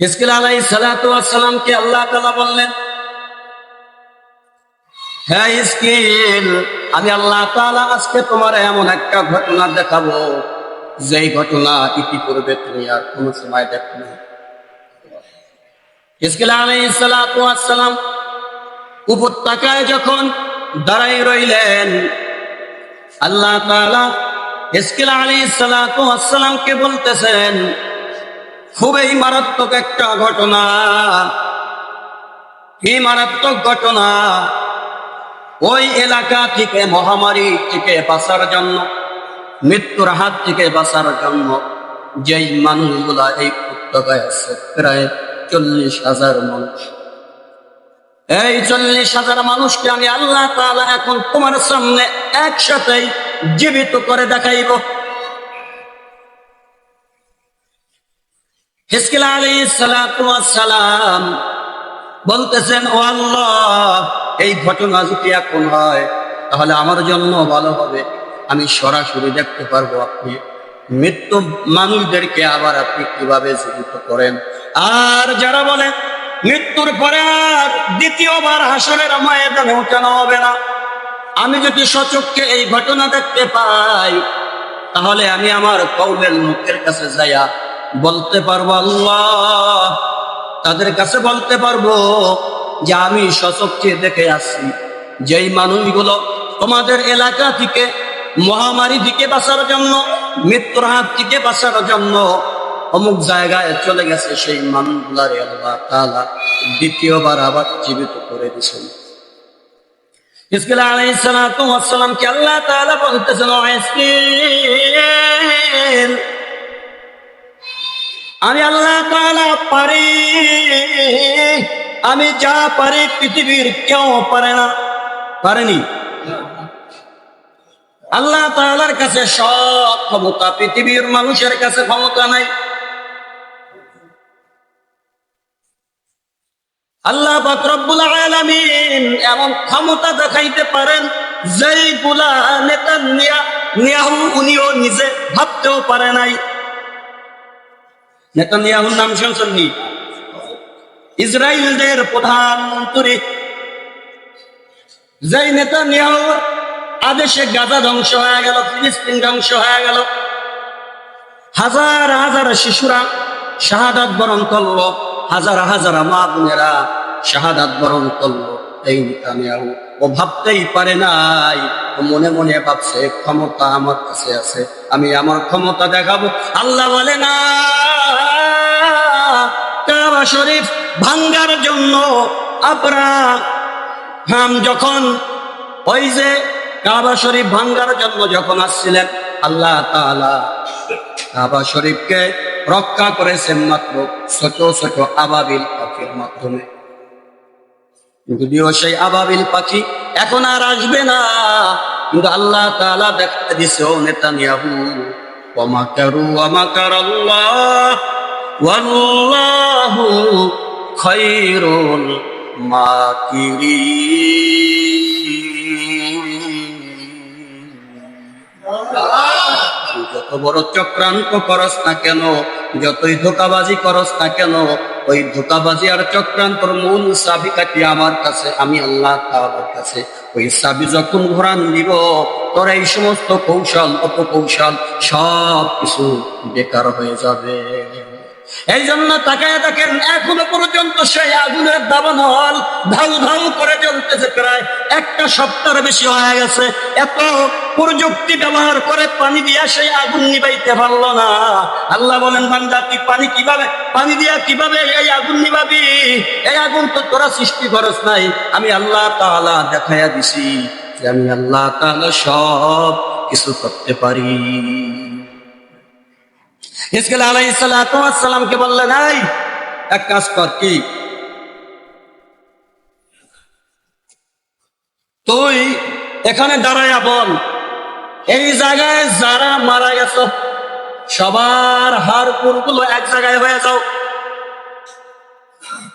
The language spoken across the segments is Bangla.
হিসকিল আলাই সালাতামকে আল্লাহ তালা বললেন হ্যাঁ ইসকিল আমি আল্লাহ তালা আজকে তোমার এমন একটা ঘটনা দেখাবো, যেই ঘটনা ইতিপূর্বে তুমি আর কোন সময় দেখো না ইসকিল আলাই সালাতাম উপত্যকায় যখন দাঁড়াই রইলেন, আল্লাহ তালা ইসকিল আলী সালাতামকে বলতেছেন খুবই মারাত্মক একটা ঘটনা। কি মারাত্মক ঘটনা? ওই এলাকা থেকে, মহামারী থেকে বাঁচার জন্য, মৃত্যুর হাত থেকে বাঁচার জন্য যেই মানুষগুলা এই উপত্যকায় আছে, প্রায় চল্লিশ হাজার মানুষ। এই চল্লিশ হাজার মানুষকে আমি আল্লাহ তাআলা এখন তোমার সামনে একসাথেই জীবিত করে দেখাইব। হিসকিল আলী সালাম বলতেছেন, ও আল্লাহ, এই ঘটনা যদি এখন হয়, তাহলে আমার জন্য ভালো হবে। আমি সরাসরি দেখতে পারব আপনি। মৃত্যু মানুষদেরকে আবার আপনি কীভাবে জীবিত করেন? আর যারা বলে, মৃত্যুর পরে আর দ্বিতীয়বার হাসরের ময়দানে উঠানো হবে না। আমি যদি সচককে এই ঘটনা দেখতে পাই, তাহলে আমি আমার কৌলের মুখের কাছে যাইয়া বলতে পারব আল্লাহ, তাদের কাছে বলতে পারব যে আমি সচককে দেখে আসছি। যেই মানুষগুলো তোমাদের এলাকা থেকে, মহামারী থেকে বাঁচার জন্য, মৃত্যুর হাত থেকে বাঁচার জন্য অমুক জায়গায় চলে গেছে সেই মানুষগুলারে আল্লাহ তাআলা দ্বিতীয়বার আবার জীবিত করে দিয়েছেন। আল্লাহ বলতেছেন আমি আল্লাহ তাআলা পারি। আমি যা পারি পৃথিবীর কেউ পারে না। পারেনি? আল্লাহ তাআলার কাছে সব ক্ষমতা, পৃথিবীর মানুষের কাছে ক্ষমতা নাই। আল্লাহ রব্বুল আলামিন এমন ক্ষমতা দেখাইতে পারেন, যেই গুলা নেতা নিয়া নিয়াহু উনিও নিজে ভাবতেও পারে নাই। নেতানিয়াহুর নাম শুনছেননি? ইসরায়েলদের প্রধানমন্ত্রী। যেই নেতানিয়াহু আদেশে গাজা ধ্বংস হয়ে গেল, ফিলিস্তিন ধ্বংস হয়ে গেল। হাজার হাজার শিশুরা শাহাদাত বরণ করল, হাজার হাজার মা বোনেরা শাহাদাত বরণ করল। এই নেতানিয়াহু ও ভাবতেই পারে নাই, ও মনে মনে ভাবছে, ক্ষমতা আমার কাছে আছে, আমি আমার ক্ষমতা দেখাবো। আল্লাহ বলে না। কাবা শরীফ ভাঙ্গার জন্য আপরা হাম যখন ওই যে কাবা শরীফ ভাঙ্গার জন্য যখন আসছিলেন, আল্লাহ তাআলা কাবা শরীফকে রক্ষা করেছেন মাত্র ছোট ছোট আবাবিল পাখির মাধ্যমে। যদিও সেই আবাবিল পাখি এখন আর আসবে না, কিন্তু আল্লাহ তাআলা দেখতে দিছে ও নেতানিয়াহু ওয়ামাকারু ওয়ামাকার আল্লাহ ওয়াল্লাহু খায়রুল মাকিরিন। যত বড় চক্রান্ত করস না কেন, যতই ধোকাবাজি করস না কেন, ওই ধোকাবাজি আর চক্রান্তর মূল চাবিকাটি আমার কাছে, আমি আল্লাহ তাআলার কাছে। ওই চাবি যখন ঘোরান দিব, তোর এই সমস্ত কৌশল, অপকৌশল সব কিছু বেকার হয়ে যাবে। এই জন্য তাকায় দেখেন, এখনও পর্যন্ত সেই আগুনের দাবানল ধাউ ধাউ করে জ্বলতেছে প্রায় একটা সপ্তাহ বেশি হয়ে গেছে। এত প্রযুক্তি ব্যবহার করে পানি দিয়া সেই আগুন নিবাইতে পারল না। আল্লাহ বলেন, বান্দা, তুই পানি কীভাবে, পানি দিয়া কীভাবে এই আগুন নিবাবি? এই আগুন তো তোরা সৃষ্টি করস নাই। আমি আল্লাহ তাআলা দেখাইয়া দিছি আমি আল্লাহ তাআলা সব কিছু করতে পারি। ইসকেল আলাইহিস সালাতু সালামকে বললেন, এই, এক কাজ কর, কি? তুই এখানে দাঁড়াইয়া বল, এই জায়গায় যারা মারা গেছ, সবার হাড়গুলো এক জায়গায় হয়ে যাও।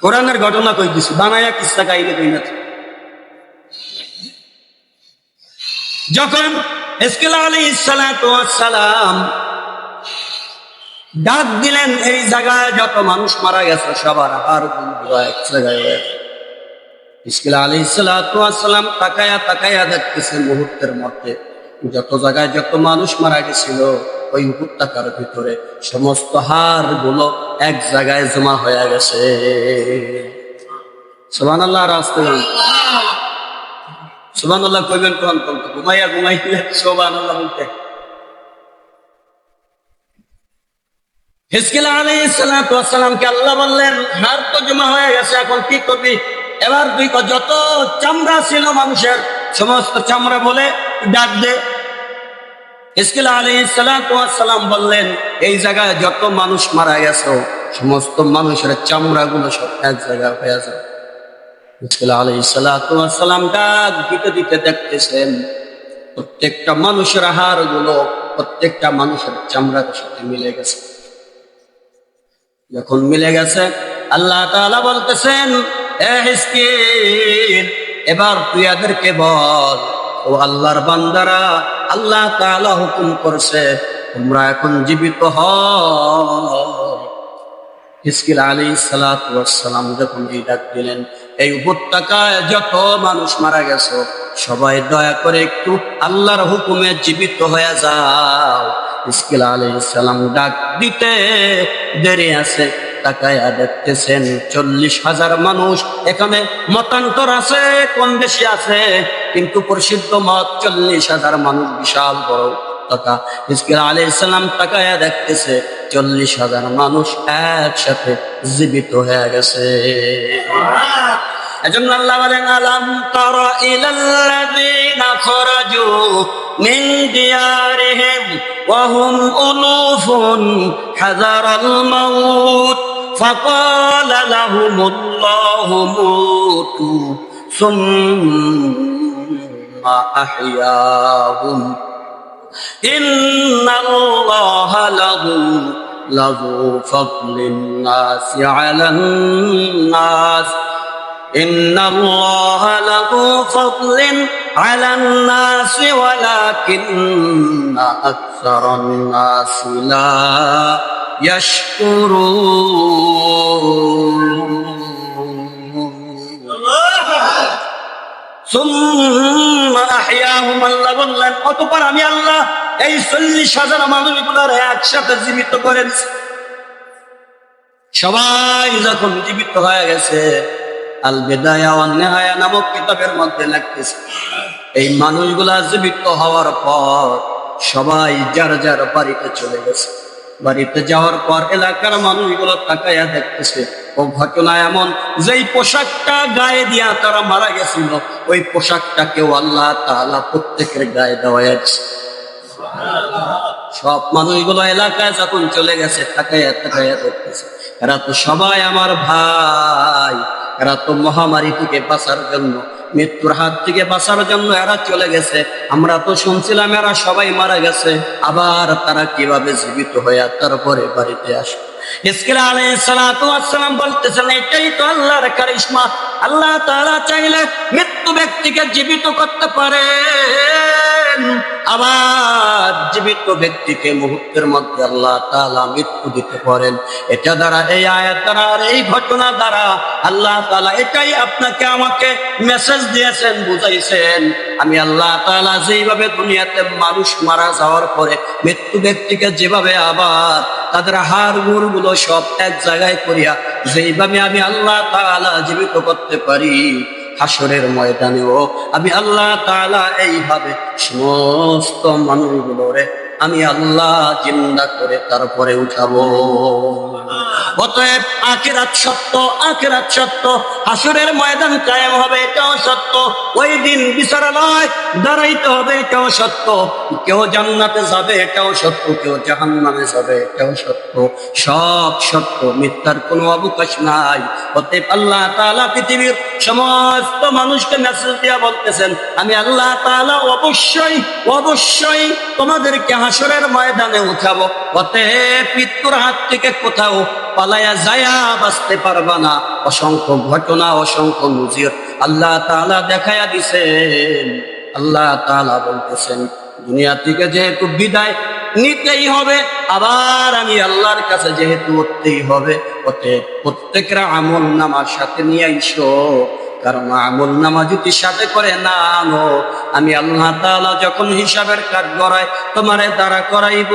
কোরআনের ঘটনা কই দিছি বানাইয়া কিস্তা কাইলে কই না যখন ইসকেল আলাইহিস সালাতু ওয়াস সালাম ডাক দিলেন, এই জায়গায় যত মানুষ মারা গেছে, সবার আর ইসকিল আলী সালাম তাকায়া তাকায়া দেখতেছে মুহূর্তের মধ্যে, যত জায়গায় যত মানুষ মারা গেছিল, ওই উপত্যকার ভিতরে সমস্ত হারগুলো এক জায়গায় জমা হয়ে গেছে। সোহান আল্লাহ রাস্তে সোহান আল্লাহ কইবেন কোন ঘুমাইয়া ঘুমাইলে সোহান আল্লাহ বলতে। হিসকিল আলী সালামকে আল্লাহ বললেন, হার তো জমা হয়ে গেছে, এখন কি করবি? এবার তুই যত চামড়া ছিল মানুষের, সমস্ত চামড়া বলে ডাক দে। ইসকিল আলী বললেন, এই জায়গায় যত মানুষ মারা গেছে, সমস্ত মানুষের চামড়া গুলো সব এক জায়গায় হয়ে যাবে ইসকিল আলী ডাক দিতে দিতে দেখতেছেন, প্রত্যেকটা মানুষের হাড়গুলো প্রত্যেকটা মানুষের চামড়ার সাথে মিলে গেছে। যখন মিলে গেছে, আল্লাহ তাআলা বলতেছেন এবার তুই এদেরকে বল। ও আল্লাহর বান্দারা, আল্লাহ তাআলা হুকুম করছে, তোমরা এখন জীবিত হিসকিল আলী সালাম যখন এই ডাক দিলেন, এই উপত্যকায় যত মানুষ মারা গেছে, সবাই দয়া করে একটু আল্লাহর হুকুমে জীবিত হয়ে যাও। হিসকিল আলী সালাম ডাক দিতে দেরি আছে, তাকায়া দেখতেছেন চল্লিশ হাজার মানুষ এখানে মতান্তর আছে, কম বেশি আছে, কিন্তু প্রসিদ্ধ মত চল্লিশ হাজার মানুষ বিশাল বড়। টাকা ইসকির আলী ইসলাম তাকায়া দেখতেছে চল্লিশ হাজার মানুষ একসাথে জীবিত হয়ে গেছে। এজন্য আল্লাহ বলেন, আলাম তারা ইলাল্লাযীনা খরাজু من ديارهم وهم ألوف حذر الموت فقال لهم الله موتوا ثم أحياهم إن الله له لذو فضل الناس على الناس إن الله له فضل على الناس ولكن أكثر الناس لا يشكرون সুম্মা আহইয়াহুম আল্লাহ বললেন অতঃপর আমি আল্লাহ এই চল্লিশ হাজার মানুষগুলোর একসাথে জীবিত করে দিছি। সবাই যখন জীবিত হয়ে গেছে আল বেদায়া ওয়ান নেহায়া নামক কিতাবের মধ্যে লাগতেছে এই মানুষগুলা জীবিত হওয়ার পর সবাই যার যার বাড়িতে চলে গেছে। বাড়িতে যাওয়ার পর এলাকার মানুষগুলো তাকাইয়া দেখতেছে, ও ঘটনা এমন, যেই পোশাকটা গায়ে দিয়া তারা মারা গেছিল, ওই পোশাকটাকেও আল্লাহ তাআলা প্রত্যেকের গায়ে দেওয়া যাচ্ছে সব মানুষগুলো এলাকায় যখন চলে গেছে তাকাইয়া তাকাইয়া দেখতেছে, এরা তো সবাই আমার ভাই, এরা তো মহামারী থেকে বাঁচার জন্য মৃত্যুর হাত থেকে বাঁচার জন্য এরা চলে গেছে। আমরা তো শুনছিলাম এরা সবাই মারা গেছে। আবার তারা কীভাবে জীবিত হয়ে তারপরে বাড়িতে আসে। আল্লাহ তাআলা চাইলে মৃত্যু ব্যক্তিকে জীবিত করতে পারেন আবার জীবিত ব্যক্তিকে মুহূর্তের মধ্যে আল্লাহ তাআলা মৃত্যু দিতে পারেন। এটা দ্বারা, এই আয়াত আর এই ঘটনা দ্বারা আল্লাহ তাআলা এটাই আপনাকে আমাকে মেসেজ দিয়েছেন, বুঝাইছেন। আমি আল্লাহ তাআলা যেইভাবে দুনিয়াতে মানুষ মারা যাওয়ার পরে মৃত্যু ব্যক্তিকে যেভাবে আবার তাদের হাড়গুলো সব এক জায়গায় করিয়া, যেইভাবে আমি আল্লাহ তাআলা জীবিত করতে পারি হাসরের ময়দানেও। আমি আল্লাহ তালা এইভাবে সমস্ত মানুষগুলোরে আমি আল্লাহ জিন্দা করে তারপরে উঠাবো। অতএব আখেরাত সত্য আখেরাত সত্য, হাসরের ময়দান কায়েম হবে, এটাও সত্য। ওই দিন বিচারালয় দাঁড়াইতে হবে, এটাও সত্য। কেউ জান্নাতে যাবে, এটাও সত্য। কেউ জাহান্নামে যাবে, এটাও সত্য। সব সত্য, মিথ্যার কোনো অবকাশ নাই। অতএব আল্লাহ তাআলা পৃথিবীর সমস্ত মানুষকে মেসেজ দিয়া বলতেছেন, আমি আল্লাহ তাআলা অবশ্যই অবশ্যই তোমাদেরকে হাসরের ময়দানে উঠাবো। অতএব মৃত্যুর হাত থেকে কোথাও পালায়া যায়া বাঁচতে পারবা না। অসংখ্য ঘটনা, অসংখ্য নজির আল্লাহ তাআলা দেখায়া দিছেন। আল্লাহ তাআলা বলতেছেন, দুনিয়া থেকে যেহেতু বিদায় নিতেই হবে, আবার আমি আল্লাহর কাছে যেহেতু উঠতেই হবে ওতে প্রত্যেকের আমল নামার সাথে নিয়ে আইসো। কারণ আমল নামা যদি সাথে করে, না আনো আমি আল্লাহ তাআলা যখন হিসাবের কাজ করাই তোমারে দ্বারা করাইব।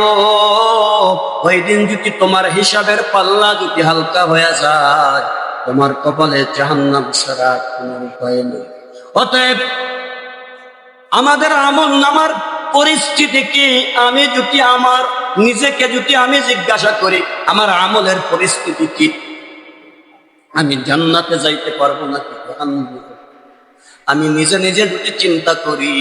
ওই দিন যদি তোমার হিসাবের পাল্লা যদি হালকা হয়ে যায়, তোমার কপালে জাহান্নাম ছাড়া কোনো উপায় নেই। অতএব আমাদের আমল নামার পরিস্থিতি কি? আমি যদি আমার নিজেকে যদি আমি জিজ্ঞাসা করি, আমার আমলের পরিস্থিতি কি? আমি জান্নাতে যাইতে পারব নাকি? জাহান্নামে আমি নিজে নিজে যদি চিন্তা করি,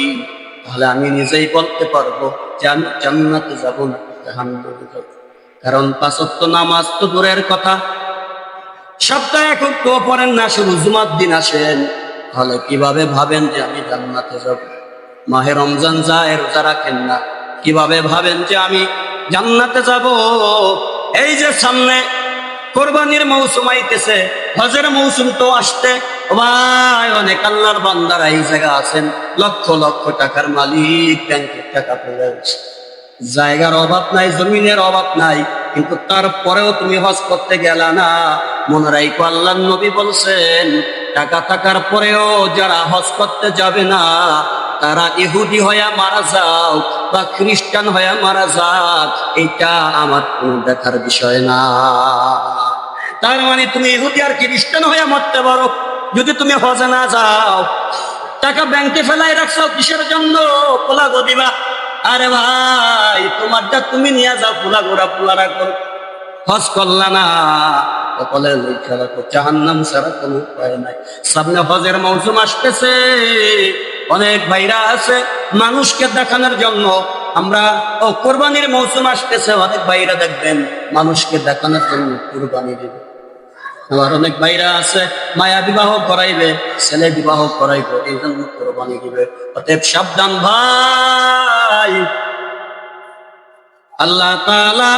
তাহলে আমি নিজেই বলতে পারব যে আমি জান্নাতে যাব না জাহান্নামে যাব কারণ পাঁচত্ব নামাজ তো দূরের কথা। সপ্তাহে এখন তো পড়েন না, শুধু জুমার দিন আসেন। তাহলে কীভাবে ভাবেন যে আমি জান্নাতে যাব? মাহে রমজান যায়, রোজা রাখেন না। কীভাবে ভাবেন যে আমি জান্নাতে যাব? এই যে সামনে কোরবানির মৌসুম আইতেছে হজের মৌসুম তো আসতে। ভাই, অনেক আল্লাহর বান্দারা এই জায়গা আছেন। লক্ষ লক্ষ টাকার মালিক, ব্যাংকের টাকা পড়ে আছে। জায়গার অভাব নাই, জমিনের অভাব নাই, কিন্তু তারপরেও তুমি হজ করতে গেলা না। মনে রাখো আল্লাহ নবী বলছেন, টাকা থাকার পরেও যারা হজ করতে যাবে না, তারা ইহুদি হয়ে মারা যাও বা খ্রিস্টান হয়ে মারা যাক, এটা আমার কোনো দেখার বিষয় না। তার মানে তুমি ইহুদি আর খ্রিস্টান হয়ে মরতে পারো। যদি তুমি হজে না যাও, টাকা ব্যাংকে ফেলাই রাখছো, কিসের জন্য? পোলা দিবা। আরে ভাই, তোমারটা তুমি নিয়ে যাও, পোলা গোড়া পোলা রাখো হজ করলা না। রাখো জাহান্নাম ছাড়া কোনো উপায় নাই। সামনে হজের মৌসুম আসতেছে। অনেক ভাইরা আছে, মানুষকে দেখানোর জন্য। আমরা, ও কোরবানির মৌসুম আসতেছে, অনেক ভাইরা দেখবেন, মানুষকে দেখানোর জন্য কোরবানি দেবে। আমার অনেক ভাইরা আছে, মায়া বিবাহ করাইবে, ছেলে বিবাহ করাইবে, এই জন্য কোরবানি দিবে। অতএব সাবধান ভাই। আল্লাহ তাআলা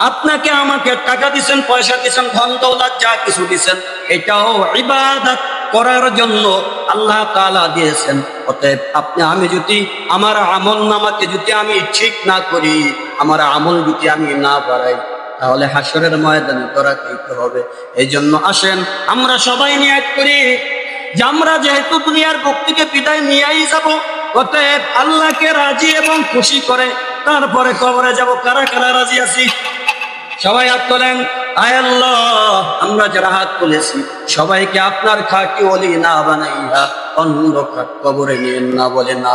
আপনাকে আমাকে টাকা দিছেন, পয়সা দিছেন, ধন দৌলত, যা কিছু দিছেন, এটাও ইবাদত করার জন্য আল্লাহ তাআলা দিয়েছেন। অতএব আপনি, আমি যদি আমার আমল নামাকে যদি আমি ঠিক না করি, আমার আমল যদি আমি না বাড়াই তাহলে হাসরের ময়দানে তোরা খাইতে হবে? এই জন্য আসেন, আমরা সবাই নিয়াত করি যে আমরা যেহেতু দুনিয়ার বুক থেকে বিদায় নিয়েই যাব, অতএব আল্লাহকে রাজি এবং খুশি করে তারপরে কবরে যাব। কারা কারা রাজি আছি? সবাই হাত তোলেন। আয় আমরা যারা হাত তুলেছি, সবাইকে আপনার খাটি অলি না বানাইয়া অন্ধকার কবরে নিয়ে না বলে না